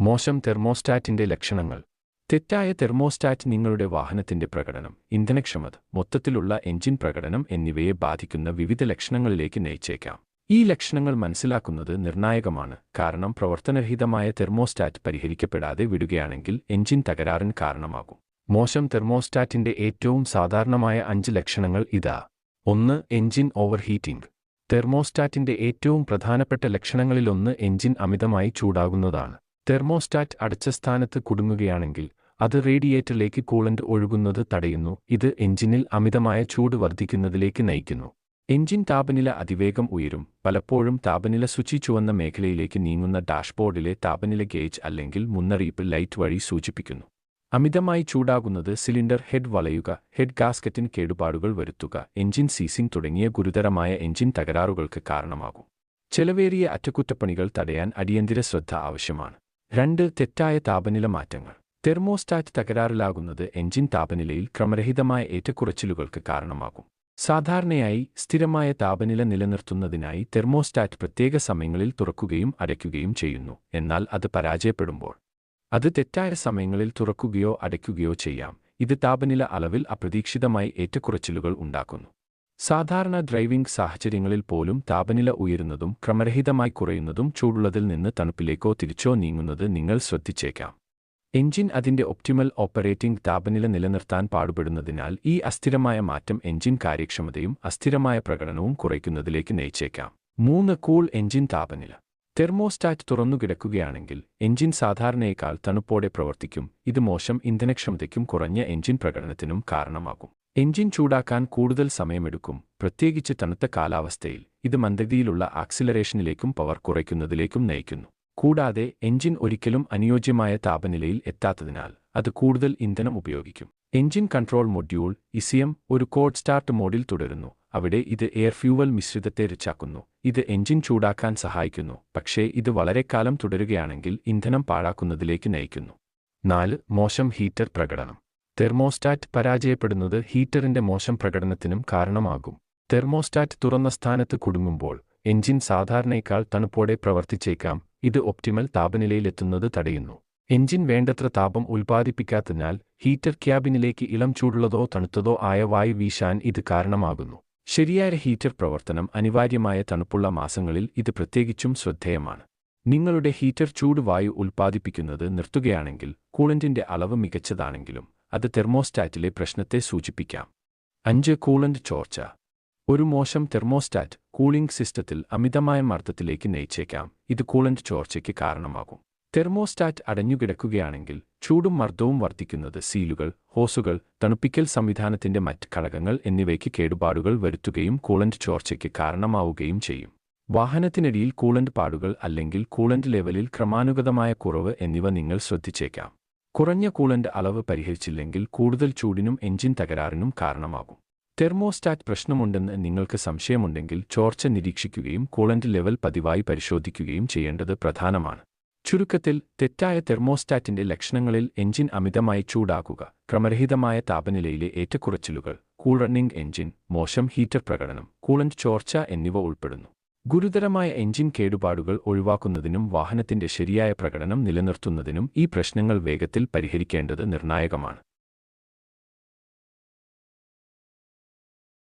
മോശം തെർമോസ്റ്റാറ്റിന്റെ ലക്ഷണങ്ങൾ. തെറ്റായ തെർമോസ്റ്റാറ്റ് നിങ്ങളുടെ വാഹനത്തിന്റെ പ്രകടനം ഇന്ധനക്ഷമത മൊത്തത്തിലുള്ള എഞ്ചിൻ പ്രകടനം എന്നിവയെ ബാധിക്കുന്ന വിവിധ ലക്ഷണങ്ങളിലേക്ക് നയിച്ചേക്കാം. ഈ ലക്ഷണങ്ങൾ മനസ്സിലാക്കുന്നത് നിർണായകമാണ്. കാരണം പ്രവർത്തനരഹിതമായ തെർമോസ്റ്റാറ്റ് പരിഹരിക്കപ്പെടാതെ വിടുകയാണെങ്കിൽ എഞ്ചിൻ തകരാറിന് കാരണമാകും. മോശം തെർമോസ്റ്റാറ്റിന്റെ ഏറ്റവും സാധാരണമായ അഞ്ച് ലക്ഷണങ്ങൾ ഇതാ. ഒന്ന് എഞ്ചിൻ ഓവർഹീറ്റിംഗ്. തെർമോസ്റ്റാറ്റിന്റെ ഏറ്റവും പ്രധാനപ്പെട്ട ലക്ഷണങ്ങളിലൊന്ന് എഞ്ചിൻ അമിതമായി ചൂടാകുന്നതാണ്. തെർമോസ്റ്റാറ്റ് അടച്ച സ്ഥാനത്ത് കുടുങ്ങുകയാണെങ്കിൽ അത് റേഡിയേറ്ററിലേക്ക് കൂളന്റ് ഒഴുകുന്നത് തടയുന്നു ഇത് എഞ്ചിനിൽ അമിതമായ ചൂട് വർദ്ധിക്കുന്നതിലേക്ക് നയിക്കുന്നു. എഞ്ചിൻ താപനില അതിവേഗം ഉയരും പലപ്പോഴും താപനില സ്വിച്ച് ചുവന്ന മേഖലയിലേക്ക് നീങ്ങുന്ന ഡാഷ്ബോർഡിലെ താപനില ഗേജ് അല്ലെങ്കിൽ മുന്നറിയിപ്പ് ലൈറ്റ് വഴി സൂചിപ്പിക്കുന്നു. അമിതമായി ചൂടാകുന്നത് സിലിണ്ടർ ഹെഡ് വളയുക ഹെഡ് ഗാസ്കറ്റിന് കേടുപാടുകൾ വരുത്തുക എഞ്ചിൻ സീസിംഗ് തുടങ്ങിയ ഗുരുതരമായ എഞ്ചിൻ തകരാറുകൾക്ക് കാരണമാകും. ചെലവേറിയ അറ്റകുറ്റപ്പണികൾ തടയാൻ അടിയന്തര ശ്രദ്ധ ആവശ്യമാണ്. രണ്ട് തെറ്റായ താപനില മാറ്റങ്ങൾ. തെർമോസ്റ്റാറ്റ് തകരാറിലാകുന്നത് എഞ്ചിൻ താപനിലയിൽ ക്രമരഹിതമായ ഏറ്റക്കുറച്ചിലുകൾക്ക് കാരണമാകും. സാധാരണയായി സ്ഥിരമായ താപനില നിലനിർത്തുന്നതിനായി തെർമോസ്റ്റാറ്റ് പ്രത്യേക സമയങ്ങളിൽ തുറക്കുകയും അടയ്ക്കുകയും ചെയ്യുന്നു എന്നാൽ അത് പരാജയപ്പെടുമ്പോൾ. അത് തെറ്റായ സമയങ്ങളിൽ തുറക്കുകയോ അടയ്ക്കുകയോ ചെയ്യാം. ഇത് താപനില അളവിൽ അപ്രതീക്ഷിതമായി ഏറ്റക്കുറച്ചിലുകൾ ഉണ്ടാക്കുന്നു. സാധാരണ ഡ്രൈവിംഗ് സാഹചര്യങ്ങളിൽ പോലും താപനില ഉയരുന്നതും ക്രമരഹിതമായി കുറയുന്നതും ചൂടുള്ളതിൽ നിന്ന് തണുപ്പിലേക്കോ തിരിച്ചോ നീങ്ങുന്നത് നിങ്ങൾ ശ്രദ്ധിച്ചേക്കാം. എഞ്ചിൻ അതിന്റെ ഒപ്റ്റിമൽ ഓപ്പറേറ്റിംഗ് താപനില നിലനിർത്താൻ പാടുപെടുന്നതിനാൽ ഈ അസ്ഥിരമായ മാറ്റം എഞ്ചിൻ കാര്യക്ഷമതയും അസ്ഥിരമായ പ്രകടനവും കുറയ്ക്കുന്നതിലേക്ക് നയിച്ചേക്കാം. മൂന്ന് കൂൾ എഞ്ചിൻ താപനില. തെർമോസ്റ്റാറ്റ് തുറന്നുകിടക്കുകയാണെങ്കിൽ എഞ്ചിൻ സാധാരണയേക്കാൾ തണുപ്പോടെ പ്രവർത്തിക്കും ഇത് മോശം ഇന്ധനക്ഷമതയ്ക്കും കുറഞ്ഞ എഞ്ചിൻ പ്രകടനത്തിനും കാരണമാകും. എഞ്ചിൻ ചൂടാക്കാൻ കൂടുതൽ സമയമെടുക്കും. പ്രത്യേകിച്ച് തണുത്ത കാലാവസ്ഥയിൽ ഇത് മന്ദഗതിയിലുള്ള ആക്സിലറേഷനിലേക്കും പവർ കുറയ്ക്കുന്നതിലേക്കും നയിക്കുന്നു. കൂടാതെ എഞ്ചിൻ ഒരിക്കലും അനുയോജ്യമായ താപനിലയിൽ എത്താത്തതിനാൽ അത് കൂടുതൽ ഇന്ധനം ഉപയോഗിക്കും. എഞ്ചിൻ കൺട്രോൾ മൊഡ്യൂൾ ഇസിയം ഒരു കോഡ് സ്റ്റാർട്ട് മോഡിൽ തുടരുന്നു. അവിടെ ഇത് എയർ ഫ്യൂവൽ മിശ്രിതത്തെ റിച്ചാക്കുന്നു. ഇത് എഞ്ചിൻ ചൂടാക്കാൻ സഹായിക്കുന്നു. പക്ഷേ ഇത് വളരെക്കാലം തുടരുകയാണെങ്കിൽ ഇന്ധനം പാഴാക്കുന്നതിലേക്ക് നയിക്കുന്നു. നാല് മോശം ഹീറ്റർ പ്രകടനം. തെർമോസ്റ്റാറ്റ് പരാജയപ്പെടുന്നത് ഹീറ്ററിന്റെ മോശം പ്രകടനത്തിനും കാരണമാകും. തെർമോസ്റ്റാറ്റ് തുറന്ന സ്ഥാനത്ത് കുടുങ്ങുമ്പോൾ എഞ്ചിൻ സാധാരണയേക്കാൾ തണുപ്പോടെ പ്രവർത്തിച്ചേക്കാം ഇത് ഒപ്റ്റിമൽ താപനിലയിലെത്തുന്നത് തടയുന്നു. എഞ്ചിൻ വേണ്ടത്ര താപം ഉൽപ്പാദിപ്പിക്കാത്തതിനാൽ ഹീറ്റർ ക്യാബിനിലേക്ക് ഇളം ചൂടുള്ളതോ തണുത്തതോ ആയ വായു വീശാൻ ഇത് കാരണമാകുന്നു. ശരിയായ ഹീറ്റർ പ്രവർത്തനം അനിവാര്യമായ തണുപ്പുള്ള മാസങ്ങളിൽ ഇത് പ്രത്യേകിച്ചും ശ്രദ്ധേയമാണ്. നിങ്ങളുടെ ഹീറ്റർ ചൂട് വായു ഉൽപ്പാദിപ്പിക്കുന്നത് നിർത്തുകയാണെങ്കിൽ കൂളന്റിന്റെ അളവ് മികച്ചതാണെങ്കിലും അത് തെർമോസ്റ്റാറ്റിലെ പ്രശ്നത്തെ സൂചിപ്പിക്കാം. അഞ്ച് കൂളന്റ് ചോർച്ച. ഒരു മോശം തെർമോസ്റ്റാറ്റ് കൂളിംഗ് സിസ്റ്റത്തിൽ അമിതമായ മർദ്ദത്തിലേക്ക് നയിച്ചേക്കാം. ഇത് കൂളന്റ് ചോർച്ചയ്ക്ക് കാരണമാകും. തെർമോസ്റ്റാറ്റ് അടഞ്ഞുകിടക്കുകയാണെങ്കിൽ ചൂടും മർദ്ദവും വർദ്ധിക്കുന്നത് സീലുകൾ ഹോസുകൾ തണുപ്പിക്കൽ സംവിധാനത്തിന്റെ മറ്റ് ഘടകങ്ങൾ എന്നിവയ്ക്ക് കേടുപാടുകൾ വരുത്തുകയും കൂളന്റ് ചോർച്ചയ്ക്ക് കാരണമാവുകയും ചെയ്യും. വാഹനത്തിനിടയിൽ കൂളന്റ് പാടുകൾ അല്ലെങ്കിൽ കൂളന്റ് ലെവലിൽ ക്രമാനുഗതമായ കുറവ് എന്നിവ നിങ്ങൾ ശ്രദ്ധിച്ചേക്കാം. കുറഞ്ഞ കൂളന്റ് അളവ് പരിഹരിച്ചില്ലെങ്കിൽ കൂടുതൽ ചൂടിനും എഞ്ചിൻ തകരാറിനും കാരണമാകും. തെർമോസ്റ്റാറ്റ് പ്രശ്നമുണ്ടെന്ന് നിങ്ങൾക്ക് സംശയമുണ്ടെങ്കിൽ ചോർച്ച നിരീക്ഷിക്കുകയും കൂളന്റ് ലെവൽ പതിവായി പരിശോധിക്കുകയും ചെയ്യേണ്ടത് പ്രധാനമാണ്. ചുരുക്കത്തിൽ തെറ്റായ തെർമോസ്റ്റാറ്റിന്റെ ലക്ഷണങ്ങളിൽ എഞ്ചിൻ അമിതമായി ചൂടാക്കുക ക്രമരഹിതമായ താപനിലയിലെ ഏറ്റക്കുറച്ചിലുകൾ കൂൾ റണ്ണിംഗ് എഞ്ചിൻ മോശം ഹീറ്റർ പ്രകടനം കൂളന്റ് ചോർച്ച എന്നിവ ഉൾപ്പെടുന്നു. ഗുരുതരമായ എഞ്ചിൻ കേടുപാടുകൾ ഒഴിവാക്കുന്നതിനും വാഹനത്തിന്റെ ശരിയായ പ്രകടനം നിലനിർത്തുന്നതിനും ഈ പ്രശ്നങ്ങൾ വേഗത്തിൽ പരിഹരിക്കേണ്ടത് നിർണായകമാണ്.